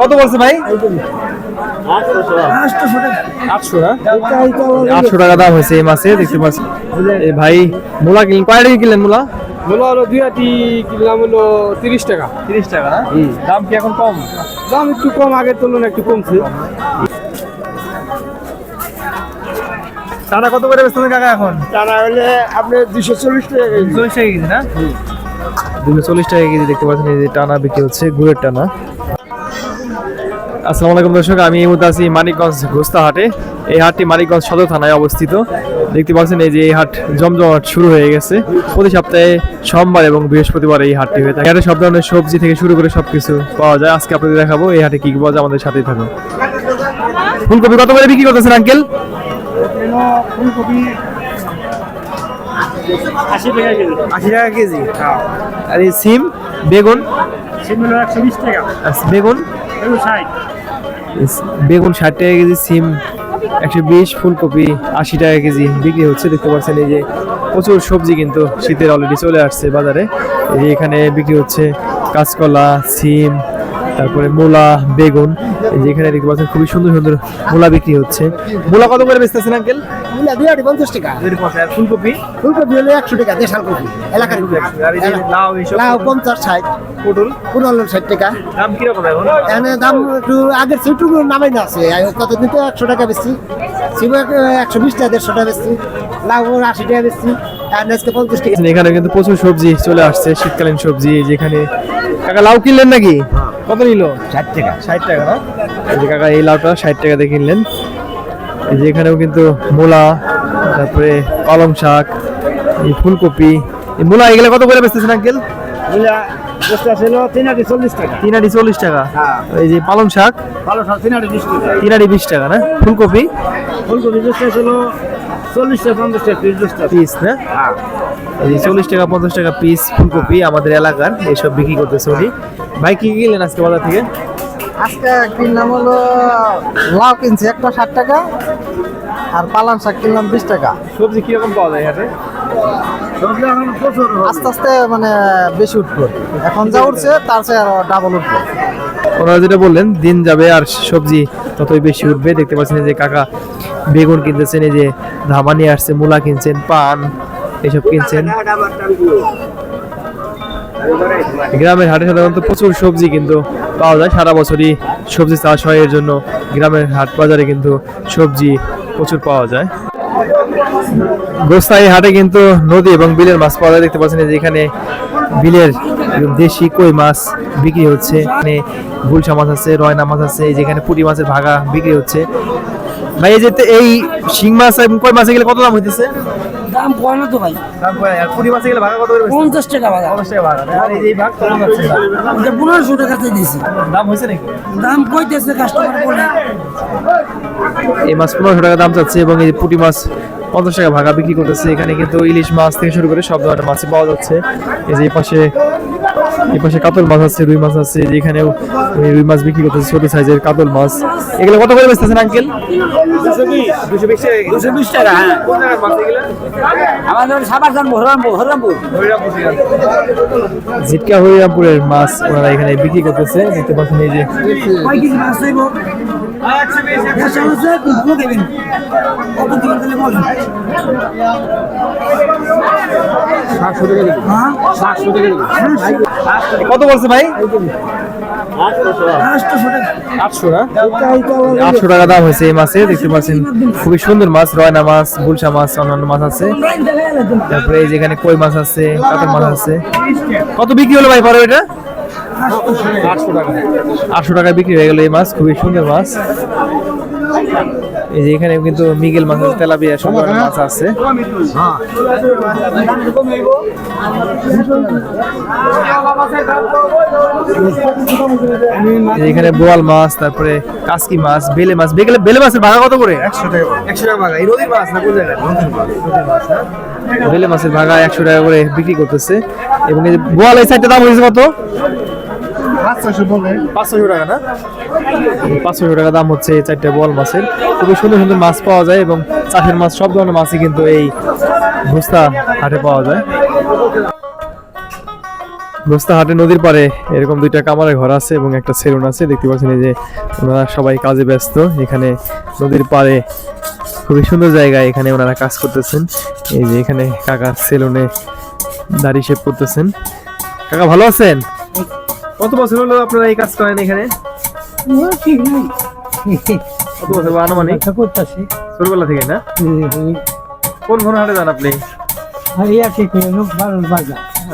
কত বলছে ভাই? হ্যাঁ? আটশো টাকা দাম হয়েছে এই মাসে দেখতে পাচ্ছি। ভাই মূলা কিনলেন কয় টাকা কিনলেন মূলা? মূলা হলো দুই আটি কিনলাম হলো তিরিশ টাকা। তিরিশ টাকা হ্যাঁ? দাম কি এখন কম? দাম একটু কম আগের তুলনায় একটু কমছে। টানা কত করে বেচতেছেন কাকা এখন? টানা হলে আপনি দুশো চল্লিশ টাকা কেজি। চল্লিশ টাকা কেজি না? দুশো চল্লিশ টাকা কেজি দেখতে পাচ্ছেন এই যে টানা বিক্রি হচ্ছে গুড়ের টানা। আসসালামু আলাইকুম দর্শক আমি এই মুহূর্তে আছি মানিকগঞ্জ ঘোস্তা হাটে এই হাটটি মানিকগঞ্জ সদর থানায় অবস্থিত। দেখতে পাচ্ছেন এই যে এই হাট জমজমাট শুরু হয়ে গেছে। প্রতি সপ্তাহে সোমবার এবং বৃহস্পতিবার এই হাটটি হয়ে থাকে। হাটে সব ধরনের সবজি থেকে শুরু করে সবকিছু পাওয়া যায়। আজকে আপনাদের দেখাবো এই হাটে কি কি পাওয়া যায় আমাদের সাথেই থাকুন। ফুলকপি কত করে বিক্রি করতেছেন আঙ্কেল? আশি টাকা কেজি। আশি টাকা কেজি আর এই সিম বেগুন? সেগুলো একশো বিশ টাকা। আর বেগুন? ষাট। বেগুন ষাট টাকা কেজি সিম একশো বিশ ফুলকপি আশি টাকা কেজি বিক্রি হচ্ছে। দেখতে পাচ্ছেন এই যে প্রচুর সবজি কিন্তু শীতের অলরেডি চলে আসছে বাজারে। এই যে এখানে বিক্রি হচ্ছে কাঁচকলা সিম তারপরে মূলা বেগুন এই যে এখানে দেখতে পাচ্ছেন খুবই সুন্দর সুন্দর মূলা বিক্রি হচ্ছে। মূলা কত করে বেচতেছেন আঙ্কেল? মূলা দুই আটি পঞ্চাশ টাকা। ফুলকপি? ফুলকপি হলো একশো টাকা দেশাল কপি এলাকার কপি। আর এই যে লাউ লাউ পঞ্চাশ ষাট পটল? পনেরো ষাট টাকা। দাম কীরকম এখন? এখানে দাম একটু আগের সেটু নামাই না আছে। কতদিন তো একশো টাকা বেশি সিমো একশো বিশ টাকা দেড়শো টাকা বেশি লাউ আশি টাকা বেশি এখানে কিন্তু প্রচুর সবজি চলে আসছে শীতকালীন সবজি যেখানে কাকা লাউ কিনলেন নাকি? কত নিল? ষাট টাকা। ষাট টাকা না? এই যে কাকা এই লাউটা ষাট টাকা দিয়ে কিনলেন। এই যে এখানেও কিন্তু মূলা তারপরে কলম শাক এই ফুলকপি। এই মূলা এগুলো কত করে বেচতেছেন আঙ্কেল? মূলা তিন আটি চল্লিশ টাকা। তিন আটি চল্লিশ টাকা। হ্যাঁ। এই যে পালং শাক ভালো সব তিন আটি বিশ টাকা। তিন আটি বিশ টাকা না? ফুলকপি? ফুলকপি দশটা ছিল চল্লিশ টাকা পঞ্চাশ টাকা পিস দশটা পিস না? এই চল্লিশ টাকা পঞ্চাশ টাকা পিস ফুলকপি আমাদের এলাকার এইসব বিক্রি করতেছে উনি। ভাই কি কিনলেন আজকে বাজার থেকে? আজকে কিনলাম হলো লাউ কিনছি একটা ষাট টাকা আর পালান শাক কিনলাম বিশ টাকা। সবজি কীরকম পাওয়া যায় হাটে আস্তে আস্তে মানে বেশি উঠবো। এখন যা উঠছে তার চেয়ে আরও ডাবল উঠবো। ওনারা যেটা বললেন দিন যাবে আর সবজি ততই বেশি উঠবে। দেখতে পাচ্ছেন যে কাকা বেগুন কিনতেছেন, এই যে ধামা নিয়ে আসছে, মূলা কিনছেন, পান, এসব কিনছেন। গ্রামের হাটে সাধারণত প্রচুর সবজি কিন্তু পাওয়া যায়। সারা বছরই সবজি চাষ হয়, এর জন্য গ্রামের হাট বাজারে কিন্তু সবজি প্রচুর পাওয়া যায়। গোস্তাই হাটে কিন্তু নদী এবং বিলের মাছ পাওয়া যায়। দেখতে পাচ্ছেন যে এখানে বিলের দেশি কই মাছ বিক্রি হচ্ছে। এখানে গুলশা মাছ আছে রয়না মাছ আছে এই যেখানে পুঁটি মাছের ভাগা বিক্রি হচ্ছে। ভাই এই যে এই শিং মাছ এবং কই মাছ এগুলো কত দাম হইতেছে? দাম কয় না তো ভাই। দাম কয় আর পুঁটি মাছ এগুলো ভাগা কত করে বেচতেছে? পঞ্চাশ টাকা টাকা ভাগা। আর এই ভাগ কত যাচ্ছে দাম? এটা পনেরোশো টাকাতে দিয়েছি। দাম হয়েছে নাকি? দাম কইতেছে কাস্টমার বলে। এই মাছ পনেরোশো টাকা দাম চাচ্ছে এবং এই পুঁটি মাছ পঞ্চাশ টাকা ভাগা বিক্রি করতেছে। এখানে কিন্তু ইলিশ মাছ থেকে শুরু করে সব ধরনের মাছ পাওয়া যাচ্ছে। এই যে এই পাশে এই পাশে কাতল মাছ আছে রুই মাছ আছে যে এখানেও রুই মাছ বিক্রি করতেছে ছোট সাইজের কাতল মাছ। এগুলো কত করে বেচতেছেন আঙ্কেল? দুশো বিশ টাকা হ্যাঁ। আমাদের জিটকা হরিরামপুরের মাছ ওনারা এখানে বিক্রি করতেছে। দেখতে পাচ্ছেন এই যে কয় কেজি মাছ কত হ্যাঁ বলছে ভাই আটশো টাকা দাম হয়েছে এই মাছে দেখতে পাচ্ছেন খুবই সুন্দর মাছ রয়না মাছ গুলশা মাছ অন্যান্য মাছ আছে তারপরে এই যেখানে কই মাছ আছে কাতল মাছ আছে কত বিক্রি হলো ভাই পরে এটা আটশো টাকা আটশো টাকায় বিক্রি হয়ে গেল এই মাছ খুবই সুন্দর মাছ এই যে এখানে কিন্তু মিগেল মাছ আছে তেলাপিয়া সব ধরনের মাছ আছে। এখানে বোয়াল মাছ তারপরে কাসকি মাছ বেলে মাছ। বেলে বেলে মাছের ভাগা কত করে? একশো টাকা একশো টাকা ভাগা। এই নদীর মাছ না কোন জায়গায় বেলে মাছের ভাগা একশো টাকা করে বিক্রি করতেছে। এবং এই বোয়াল এই সাইডটা দাম হয়েছে কত? পাঁচশো টাকা না? পাঁচশো টাকা দাম হচ্ছে এই চারটে বোয়াল মাছের। খুবই সুন্দর সুন্দর মাছ পাওয়া যায় এবং চাষের মাছ সব ধরনের মাছই কিন্তু এই ভুস্তা হাটে পাওয়া যায়। গোস্তাহাটে নদীর পারে এরকম দুইটা কামারের ঘর আছে এবং একটা সেলুন আছে। দেখতে পাচ্ছেন এই যে ওনারা সবাই কাজে ব্যস্ত। এখানে নদীর পারে খুবই সুন্দর জায়গায় এখানে ওনারা কাজ করতেছেন। এই যে এখানে কাকা সেলুনে দাড়ি শেভ করতেছেন। কাকা ভালো আছেন? কত বছর হলো আপনারা এই কাজ করেন এখানে? ঠিক নাই কত বছর আনুমানিক করতেছি ছোটবেলা থেকে না? কোন কোন হাটে যান আপনি?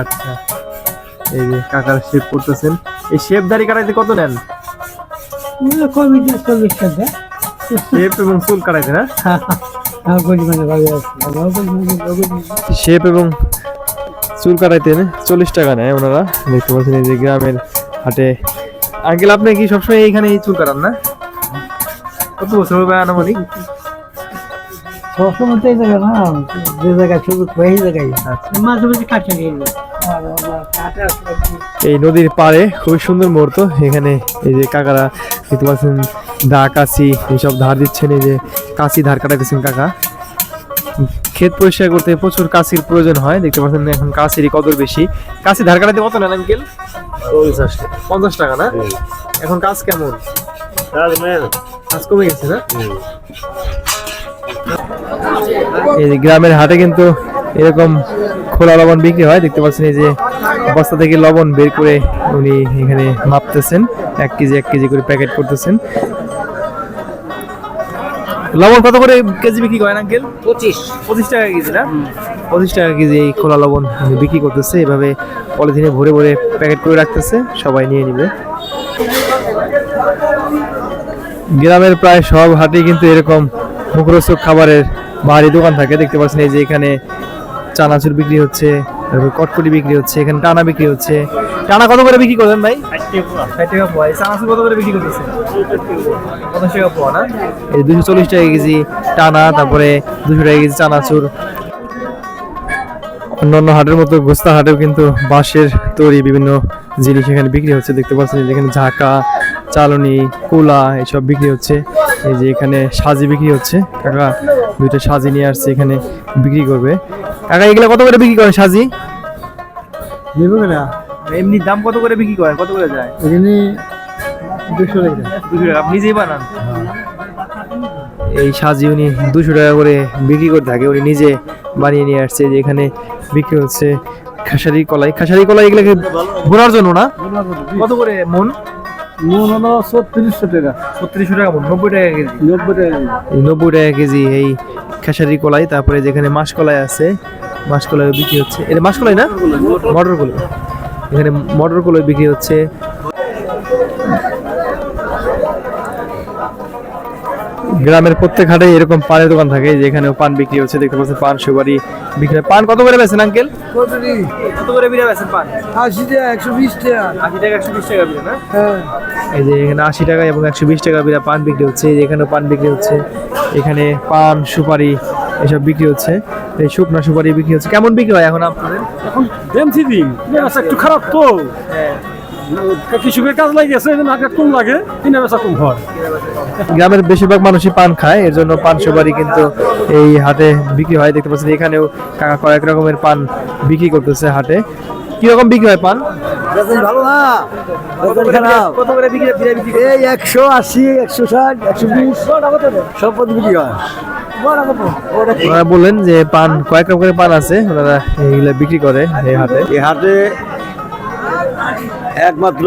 আচ্ছা। এই যে কাকার শেভ করতেছেন। এই শেভ দাড়ি কাটাইতে কত নেন? কবি চল্লিশ এবং চুল কাটাইতে না? আমার পরিমাণে ভালো আছে আমার পরিমাণে শেপ এবং চুল কাটাইতে চল্লিশ টাকা নেয় ওনারা। দেখতে পাচ্ছেন এই যে গ্রামের হাটে। আঙ্কেল আপনি কি সবসময় এইখানে চুল কাটান না? কত বছর হবে আনুমানিক? সবসময় তো এই জায়গা না যে জায়গায় শুরু করে এই জায়গায়। আচ্ছা। মাঝে মাঝে কাটে এই নদীর পাড়ে খুবই সুন্দর মুহূর্ত। এখানে এই যে কাকারা দেখতে পাচ্ছেন দা কাশি এইসব ধার দিচ্ছেন এই যে কাশি ধার কাটাইতেছেন কাকা। ক্ষেত পরিষ্কার করতে প্রচুর কাশির প্রয়োজন হয় দেখতে পাচ্ছেন এখন কাশিরই কদর বেশি। কাশি ধার কাটাতে কত নেন আঙ্কেল? পঞ্চাশ টাকা। না? এখন কাজ কেমন? কাজ কমে গেছে না? এই গ্রামের হাটে কিন্তু এরকম খোলা লবণ বিক্রি হয় দেখতে পাচ্ছেন এই যে বস্তা থেকে লবণ বের করে উনি এখানে মাপতেছেন এক কেজি এক কেজি করে প্যাকেট করতেছেন। লবণ কত করে কেজি বিক্রি করেন আঙ্কেল? পঁচিশ। পঁচিশ টাকা কেজি না? পঁচিশ টাকা কেজি এই খোলা লবণ বিক্রি করতেছে। এভাবে পলিথিনে ভরে ভরে প্যাকেট করে রাখতেছে সবাই নিয়ে নিবে। গ্রামের প্রায় সব হাটে কিন্তু এরকম মুখরোচক খাবারের বাহারি দোকান থাকে। দেখতে পাচ্ছেন এই যে এখানে চানাচুর বিক্রি হচ্ছে তারপর কটকটি বিক্রি হচ্ছে এখানে টানা বিক্রি হচ্ছে। টানা কত করে বিক্রি করেন ভাই? ষাট টাকা পোয়া। এই চানাচুর কত করে বিক্রি করতেছে পঞ্চাশ টাকা পোয়া না? এই দুশো চল্লিশ টাকা কেজি টানা তারপরে দুশো টাকা কেজি চানাচুর। অন্যান্য হাটের মতো গোস্তা হাটেও কিন্তু বাঁশের তৈরি বিভিন্ন জিনিস এখানে বিক্রি হচ্ছে। দেখতে পাচ্ছেন যেখানে ঝাঁকা চালনি কুলা এসব বিক্রি হচ্ছে। এই যে এখানে সাজি বিক্রি হচ্ছে। কাকা দুইটা সাজি নিয়ে আসছে এখানে বিক্রি করবে। কাকা এগুলো কত করে বিক্রি করেন সাজি? এমনি দাম কত করে বিক্রি করেন কত করে যায়? এখানে দুশো টাকা। দুশো টাকা। আপনি নিজেই বানান। এই সাজি উনি দুশো টাকা করে বিক্রি করে থাকে। উনি নিজে বানিয়ে নিয়ে আসছে। যে এখানে বিক্রি হচ্ছে খাসারি কলাই। খাসারি কলাই এগুলোকে ঘোরার জন্য না? কত করে মন? হলো ছত্রিশশো টাকা। ছত্রিশশো টাকা নব্বই টাকা কেজি। নব্বই টাকা নব্বই টাকা কেজি এই খেসারি কলাই তারপরে যেখানে মাসকলাই আছে মাসকলাই বিক্রি হচ্ছে। এটা মাসকলাই না? মটর কলাই। এখানে মটর কলাই বিক্রি হচ্ছে। গ্রামের প্রত্যেক হাটে এরকম পানের দোকান থাকে যেখানেও পান বিক্রি হচ্ছে দেখতে পাচ্ছেন পান সুপারি বিক্রি হয়। পান কত করে বেছেন আঙ্কেল? কত করে বিড়া বেছেন পান? আশি টাকা একশো বিশ টাকা। আশি টাকা একশো বিশ টাকা বিড়া না? হ্যাঁ। এই যে এখানে আশি টাকা এবং একশো বিশ টাকা বিরা পান বিক্রি হচ্ছে এই যে এখানেও পান বিক্রি হচ্ছে এখানে পান সুপারি এসব বিক্রি হচ্ছে এই শুকনো সুপারি বিক্রি হচ্ছে। কেমন বিক্রি হয় এখন আপনাদের? এখন একটু খারাপ তো। কৃষকের কাজ লাগে গেছে এই আগে কম লাগে কিনে বেচা কম হয়। গ্রামের বেশিরভাগ মানুষই পান খায় এর জন্য পান সুপারি কিন্তু এই হাটে বিক্রি হয়। দেখতে পাচ্ছেন এখানেও কাকা কয়েক রকমের পান বিক্রি করতেছে হাটে। কি রকম বিক্রি হয় পান? ভালো না। কত করে বিক্রি বিক্রি বিক্রি এই একশো আশি একশো ষাট একশো বিশ। সব পদ বিক্রি হয়। ওনারা বললেন যে পান কয়েক রকমের পান আছে ওনারা এইগুলা বিক্রি করে এই হাটে। এই হাটে একমাত্র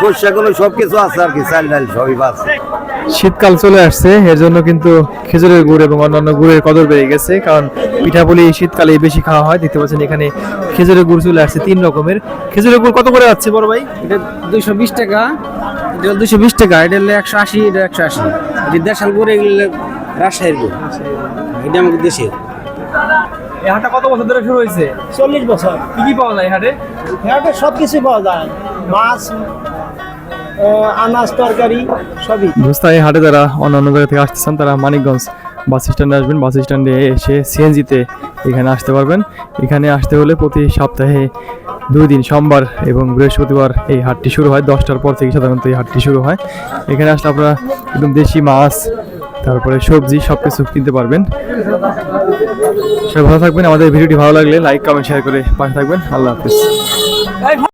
শস্যগুলো সব কিছু আছে আর কি চাল ডাল সবই আছে শীতকাল চলে আসছে এর জন্য কিন্তু খেজুরের গুড় এবং অন্যান্য গুড়ের কদর বেড়ে গেছে কারণ পিঠাপুলি শীতকালে বেশি খাওয়া হয় দেখতে পাচ্ছেন এখানে খেজুরের গুড় চলে আসছে তিন রকমের। খেজুরের গুড় কত করে যাচ্ছে বড় ভাই? এটা দুইশো বিশ টাকা এটা দুইশো বিশ টাকা এটা হলো একশো আশি এটা একশো আশি। এটা দেশাল করে এগুলো রাজশাহীর গুড়। এটা আমাদের দেশের এই হাটটা কত বছর ধরে শুরু হয়েছে? চল্লিশ বছর। কি কি পাওয়া যায় এই হাটে? সব কিছুই পাওয়া যায়। মাছ আনাজ তরকারি সবই। দোস্তা এই হাটে যারা অন্যান্য জায়গা থেকে আসতেছেন তারা মানিকগঞ্জ বাস স্ট্যান্ডে আসবেন। বাস স্ট্যান্ডে এসে সিএনজিতে এখানে আসতে পারবেন। এখানে আসতে হলে প্রতি সপ্তাহে দুই দিন সোমবার এবং বৃহস্পতিবার এই হাটটি শুরু হয়। দশটার পর থেকে সাধারণত এই হাটটি শুরু হয়। এখানে আসলে আপনারা একদম দেশি মাছ তারপরে সবজি সব কিছু কিনতে পারবেন। সবাই ভালো থাকবেন। আমাদের ভিডিওটি ভালো লাগলে লাইক কমেন্ট শেয়ার করে পাশে থাকবেন। আল্লাহ হাফিজ।